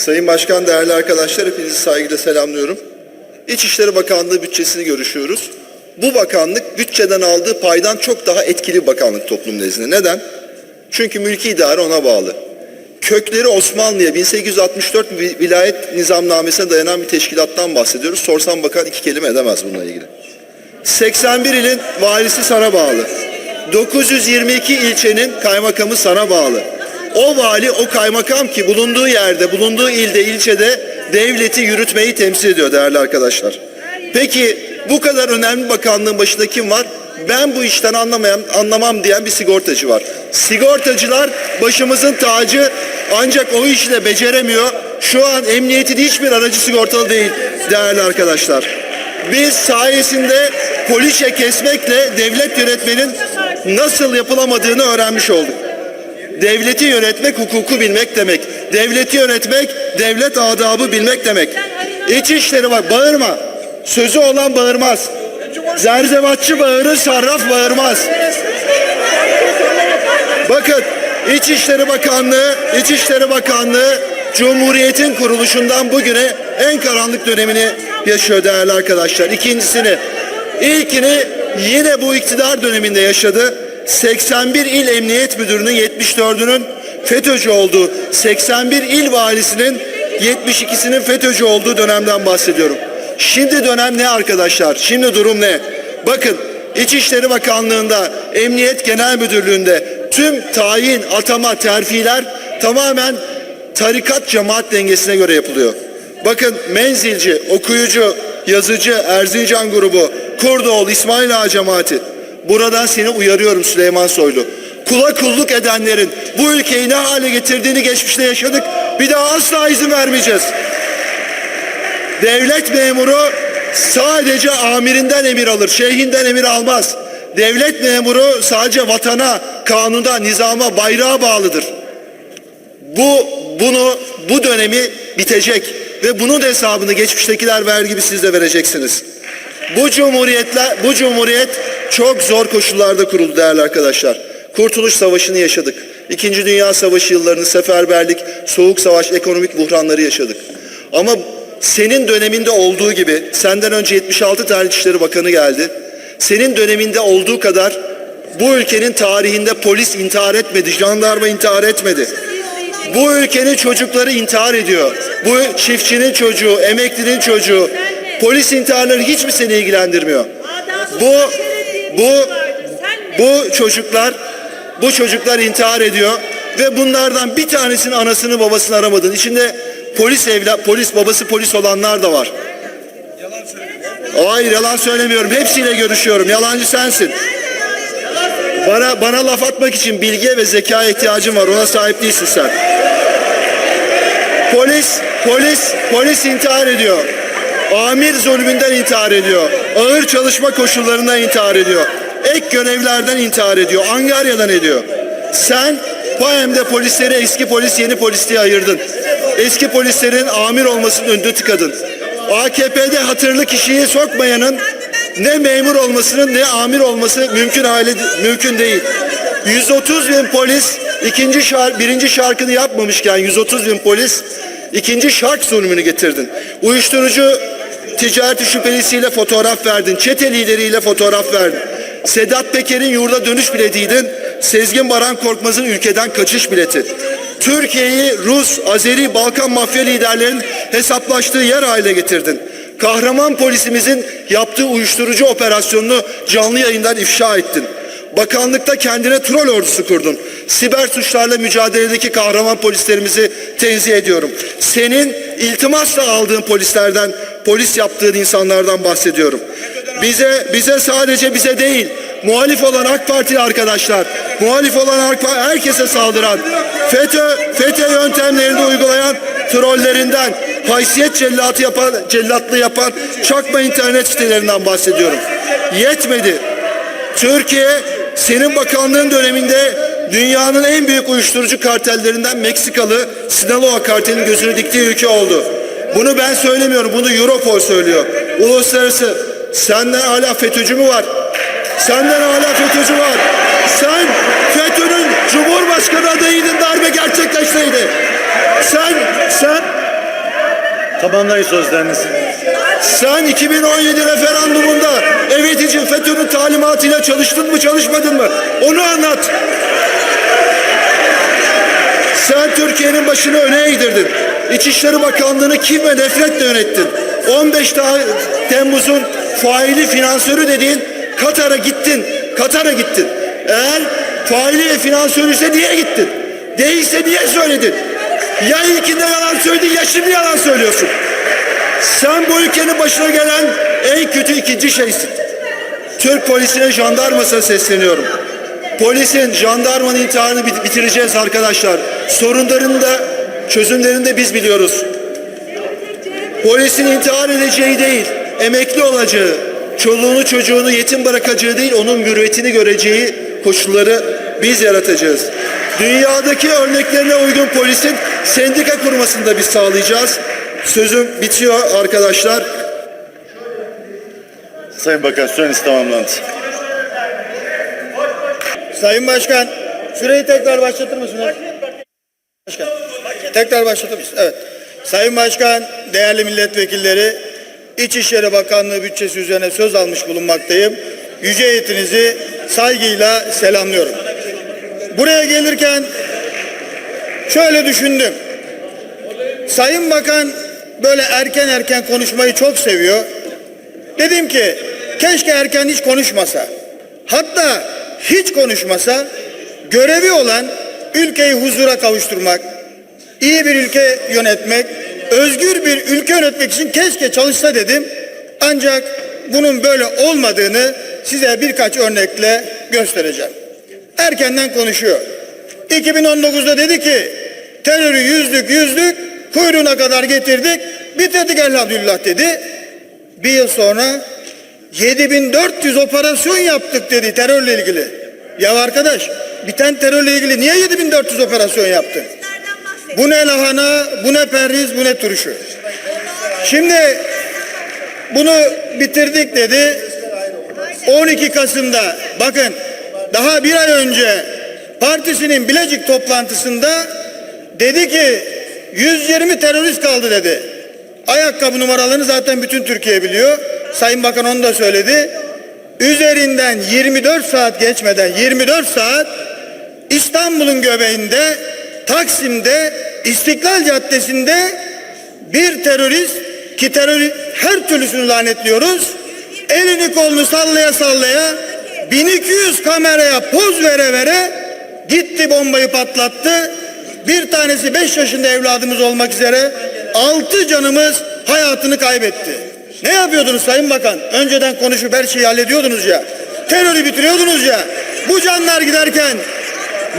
Sayın Başkan, değerli arkadaşlar, hepinizi saygıyla selamlıyorum. İçişleri Bakanlığı bütçesini görüşüyoruz. Bu bakanlık bütçeden aldığı paydan çok daha etkili bir bakanlık toplum nezdinde. Neden? Çünkü mülki idare ona bağlı. Kökleri Osmanlı'ya 1864 vi- vilayet nizamnamesine dayanan bir teşkilattan bahsediyoruz. Sorsam bakan iki kelime edemez bununla ilgili. 81 ilin valisi sana bağlı. 922 ilçenin kaymakamı sana bağlı. O vali o kaymakam ki bulunduğu yerde, bulunduğu ilde, ilçede devleti yürütmeyi temsil ediyor değerli arkadaşlar. Peki bu kadar önemli bakanlığın başında kim var? Ben bu işten anlamayan, anlamam diyen bir sigortacı var. Sigortacılar başımızın tacı ancak o işi de beceremiyor. Şu an emniyetin hiçbir aracı sigortalı değil değerli arkadaşlar. Biz sayesinde poliçe kesmekle devlet yönetmenin nasıl yapılamadığını öğrenmiş olduk. Devleti yönetmek hukuku bilmek demek. Devleti yönetmek devlet adabı bilmek demek. İçişleri bak bağırma. Sözü olan bağırmaz. Zerzevatçı bağırır, sarraf bağırmaz. Bakın İçişleri Bakanlığı, İçişleri Bakanlığı Cumhuriyet'in kuruluşundan bugüne en karanlık dönemini yaşıyor değerli arkadaşlar. İkincisini, ilkini yine bu iktidar döneminde yaşadı. 81 il emniyet müdürünün 74'ünün FETÖ'cü olduğu, 81 il valisinin 72'sinin FETÖ'cü olduğu dönemden bahsediyorum. Şimdi dönem ne arkadaşlar? Şimdi durum ne? Bakın İçişleri Bakanlığı'nda, Emniyet Genel Müdürlüğü'nde tüm tayin, atama, terfiler tamamen tarikat cemaat dengesine göre yapılıyor. Bakın menzilci, okuyucu, yazıcı, Erzincan grubu, Kurdoğlu, İsmail Ağa cemaati. Buradan seni uyarıyorum Süleyman Soylu. Kula kulluk edenlerin bu ülkeyi ne hale getirdiğini geçmişte yaşadık. Bir daha asla izin vermeyeceğiz. Devlet memuru sadece amirinden emir alır, şeyhinden emir almaz. Devlet memuru sadece vatana, kanuna, nizama, bayrağa bağlıdır. Bu bunu bu dönemi bitecek ve bunun hesabını geçmiştekiler ver gibi siz de vereceksiniz. Bu cumhuriyetler bu cumhuriyet çok zor koşullarda kuruldu değerli arkadaşlar. Kurtuluş Savaşı'nı yaşadık. İkinci Dünya Savaşı yıllarını seferberlik, soğuk savaş, ekonomik buhranları yaşadık. Ama senin döneminde olduğu gibi senden önce 76 tane İçişleri Bakanı geldi. Senin döneminde olduğu kadar bu ülkenin tarihinde polis intihar etmedi, jandarma intihar etmedi. Bu ülkenin çocukları intihar ediyor. Bu çiftçinin çocuğu, emeklinin çocuğu. Polis intiharları hiç mi seni ilgilendirmiyor? Bu bu bu çocuklar bu çocuklar intihar ediyor ve bunlardan bir tanesinin anasını babasını aramadın. İçinde polis evlat, polis babası polis olanlar da var. Hayır yalan söylemiyorum. Hepsiyle görüşüyorum. Yalancı sensin. Bana bana laf atmak için bilgiye ve zekaya ihtiyacım var. Ona sahip değilsin sen. Polis, polis, polis intihar ediyor. Amir zulmünden intihar ediyor. Ağır çalışma koşullarından intihar ediyor. Ek görevlerden intihar ediyor. Angarya'dan ediyor. Sen PAEM'de polisleri eski polis yeni polis diye ayırdın. Eski polislerin amir olmasının önünde tıkadın. AKP'de hatırlı kişiyi sokmayanın ne memur olmasının ne amir olması mümkün hale mümkün değil. 130 bin polis ikinci şar, birinci şarkını yapmamışken 130 bin polis ikinci şark zulmünü getirdin. Uyuşturucu ticareti şüphelisiyle fotoğraf verdin. Çete lideriyle fotoğraf verdin. Sedat Peker'in yurda dönüş biletiydin. Sezgin Baran Korkmaz'ın ülkeden kaçış bileti. Türkiye'yi Rus, Azeri, Balkan mafya liderlerinin hesaplaştığı yer haline getirdin. Kahraman polisimizin yaptığı uyuşturucu operasyonunu canlı yayından ifşa ettin. Bakanlıkta kendine troll ordusu kurdun. Siber suçlarla mücadeledeki kahraman polislerimizi tenzih ediyorum. Senin iltimasla aldığın polislerden, polis yaptığın insanlardan bahsediyorum. Bize, bize sadece bize değil, muhalif olan AK Partili arkadaşlar, muhalif olan AK Parti, herkese saldıran, FETÖ, FETÖ yöntemlerini uygulayan trollerinden, haysiyet cellatı yapan, cellatlı yapan çakma internet sitelerinden bahsediyorum. Yetmedi. Türkiye senin bakanlığın döneminde dünyanın en büyük uyuşturucu kartellerinden Meksikalı Sinaloa kartelinin gözünü diktiği ülke oldu. Bunu ben söylemiyorum, bunu Europol söylüyor. Uluslararası senden hala FETÖ'cü mü var? Senden hala FETÖ'cü var. Sen FETÖ'nün Cumhurbaşkanı adayıydın darbe gerçekleşseydi. Sen, sen Tamamlayın sözlerinizi. Sen 2017 referandumunda evet için FETÖ'nün talimatıyla çalıştın mı çalışmadın mı? Onu anlat. Sen Türkiye'nin başını öne eğdirdin. İçişleri Bakanlığı'nı kim ve nefretle yönettin. 15 Ta- Temmuz'un faili finansörü dediğin Katar'a gittin. Katar'a gittin. Eğer faili ve finansörüyse niye gittin? Değilse niye söyledin? Ya ilkinde yalan söyledin ya şimdi yalan söylüyorsun. Sen bu ülkenin başına gelen en kötü ikinci şeysin. Türk polisine, jandarmasına sesleniyorum. Polisin, jandarmanın intiharını bit- bitireceğiz arkadaşlar. Sorunlarını da, çözümlerini de biz biliyoruz. Polisin intihar edeceği değil, emekli olacağı, çoluğunu çocuğunu yetim bırakacağı değil, onun mürüvvetini göreceği koşulları biz yaratacağız. Dünyadaki örneklerine uygun polisin sendika kurmasını da biz sağlayacağız. Sözüm bitiyor arkadaşlar. Sayın Bakan süreniz tamamlandı. Sayın Başkan, süreyi tekrar başlatır mısınız? Başkan, tekrar mısınız? Evet. Sayın Başkan, değerli milletvekilleri, İçişleri Bakanlığı bütçesi üzerine söz almış bulunmaktayım. Yüce heyetinizi saygıyla selamlıyorum. Buraya gelirken şöyle düşündüm. Sayın Bakan böyle erken erken konuşmayı çok seviyor. Dedim ki keşke erken hiç konuşmasa. Hatta hiç konuşmasa görevi olan ülkeyi huzura kavuşturmak, iyi bir ülke yönetmek, özgür bir ülke yönetmek için keşke çalışsa dedim. Ancak bunun böyle olmadığını size birkaç örnekle göstereceğim. Erkenden konuşuyor. 2019'da dedi ki terörü yüzdük yüzdük kuyruğuna kadar getirdik bitirdik elhamdülillah dedi. Bir yıl sonra 7400 operasyon yaptık dedi terörle ilgili. Ya arkadaş biten terörle ilgili niye 7400 operasyon yaptın? Bu ne lahana, bu ne perhiz, bu ne turşu. Şimdi bunu bitirdik dedi. 12 Kasım'da bakın daha bir ay önce partisinin Bilecik toplantısında dedi ki 120 terörist kaldı dedi. Ayakkabı numaralarını zaten bütün Türkiye biliyor. Sayın Bakan onu da söyledi. Üzerinden 24 saat geçmeden 24 saat İstanbul'un göbeğinde Taksim'de İstiklal Caddesi'nde bir terörist ki terörist her türlüsünü lanetliyoruz. Elini kolunu sallaya sallaya 1200 kameraya poz vere vere gitti bombayı patlattı. Bir tanesi 5 yaşında evladımız olmak üzere 6 canımız hayatını kaybetti. Ne yapıyordunuz Sayın Bakan? Önceden konuşup her şeyi hallediyordunuz ya. Terörü bitiriyordunuz ya. Bu canlar giderken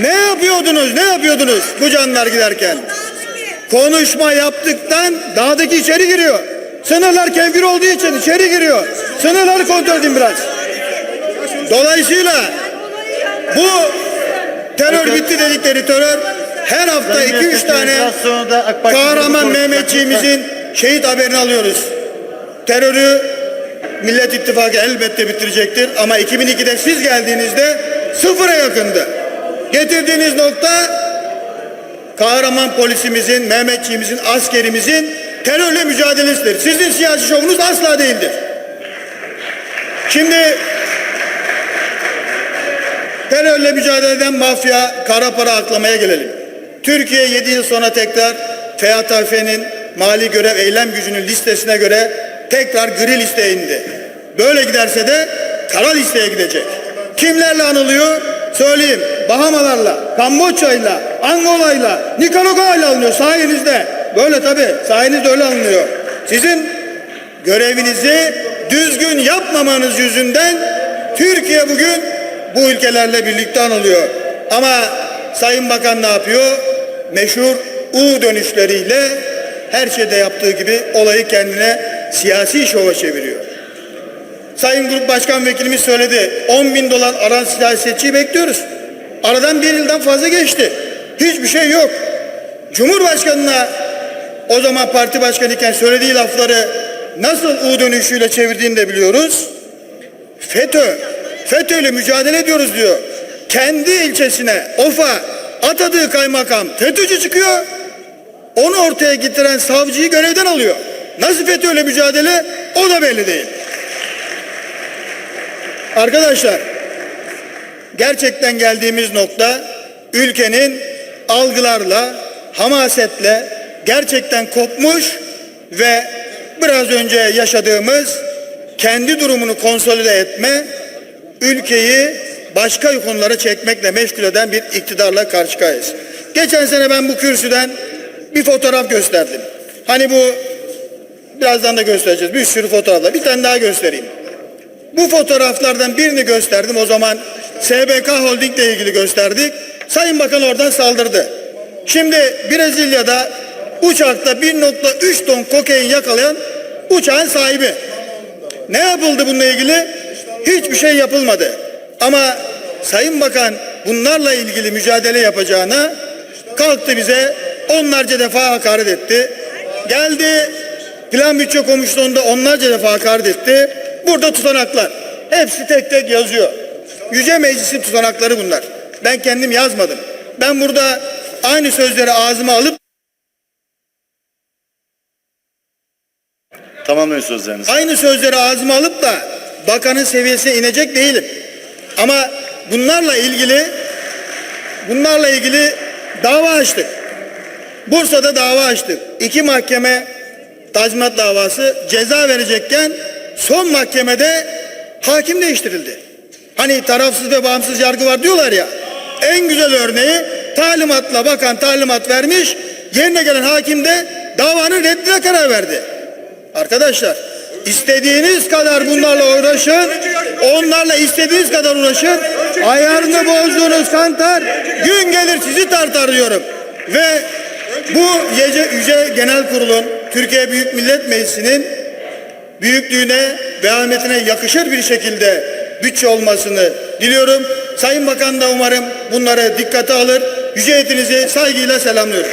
ne yapıyordunuz? Ne yapıyordunuz bu canlar giderken? Konuşma yaptıktan dağdaki içeri giriyor. Sınırlar kevgir olduğu için içeri giriyor. Sınırları kontrol edin biraz. Dolayısıyla bu terör bitti dedikleri terör her hafta 2-3 milletvekili, tane kahraman Mehmetçiğimizin şehit haberini alıyoruz. Terörü Millet İttifakı elbette bitirecektir ama 2002'de siz geldiğinizde sıfıra yakındı. Getirdiğiniz nokta kahraman polisimizin, Mehmetçiğimizin, askerimizin terörle mücadelesidir. Sizin siyasi şovunuz asla değildir. Şimdi terörle mücadele eden mafya, kara para aklamaya gelelim. Türkiye 7 yıl sonra tekrar FATF'nin mali görev eylem gücünün listesine göre tekrar gri listeye indi. Böyle giderse de kara listeye gidecek. Kimlerle anılıyor? Söyleyeyim. Bahamalarla, Kamboçya'yla, Angola'yla, Nikaragua'yla alınıyor sayenizde. Böyle tabi sayenizde öyle alınıyor. Sizin görevinizi düzgün yapmamanız yüzünden Türkiye bugün bu ülkelerle birlikte anılıyor. Ama Sayın Bakan ne yapıyor? Meşhur U dönüşleriyle her şeyde yaptığı gibi olayı kendine siyasi şova çeviriyor. Sayın Grup Başkan Vekilimiz söyledi. 10 bin dolar aran siyasetçiyi bekliyoruz. Aradan bir yıldan fazla geçti. Hiçbir şey yok. Cumhurbaşkanına o zaman parti başkanı iken söylediği lafları nasıl U dönüşüyle çevirdiğini de biliyoruz. FETÖ, FETÖ'yle mücadele ediyoruz diyor. Kendi ilçesine, OFA atadığı kaymakam FETÖ'cü çıkıyor. Onu ortaya getiren savcıyı görevden alıyor. nasıl FETÖ'yle mücadele o da belli değil. Arkadaşlar gerçekten geldiğimiz nokta ülkenin algılarla, hamasetle gerçekten kopmuş ve biraz önce yaşadığımız kendi durumunu konsolide etme, ülkeyi başka konulara çekmekle meşgul eden bir iktidarla karşı karşıyayız. Geçen sene ben bu kürsüden bir fotoğraf gösterdim. Hani bu birazdan da göstereceğiz. Bir sürü fotoğraflar. Bir tane daha göstereyim. Bu fotoğraflardan birini gösterdim. O zaman SBK Holding ile ilgili gösterdik. Sayın Bakan oradan saldırdı. Şimdi Brezilya'da uçakta 1.3 ton kokain yakalayan uçağın sahibi. Ne yapıldı bununla ilgili? Hiçbir şey yapılmadı. Ama Sayın Bakan bunlarla ilgili mücadele yapacağına kalktı bize onlarca defa hakaret etti. Geldi plan bütçe komisyonunda onlarca defa hakaret etti. Burada tutanaklar. Hepsi tek tek yazıyor. Yüce Meclis'in tutanakları bunlar. Ben kendim yazmadım. Ben burada aynı sözleri ağzıma alıp Tamamlayın sözlerinizi. aynı sözleri ağzıma alıp da bakanın seviyesine inecek değilim. Ama bunlarla ilgili bunlarla ilgili dava açtık. Bursa'da dava açtık. İki mahkeme tazminat davası ceza verecekken son mahkemede hakim değiştirildi. Hani tarafsız ve bağımsız yargı var diyorlar ya. En güzel örneği talimatla bakan talimat vermiş. Yerine gelen hakim de davanın reddine karar verdi. Arkadaşlar istediğiniz kadar bunlarla uğraşın. Onlarla istediğiniz kadar uğraşın. Ayarını bozduğunuz kantar gün gelir sizi tartar diyorum. Ve bu Yüce, Genel Kurul'un Türkiye Büyük Millet Meclisi'nin büyüklüğüne ve ahmetine yakışır bir şekilde bütçe olmasını diliyorum. Sayın Bakan da umarım bunları dikkate alır. Yüce saygıyla selamlıyorum.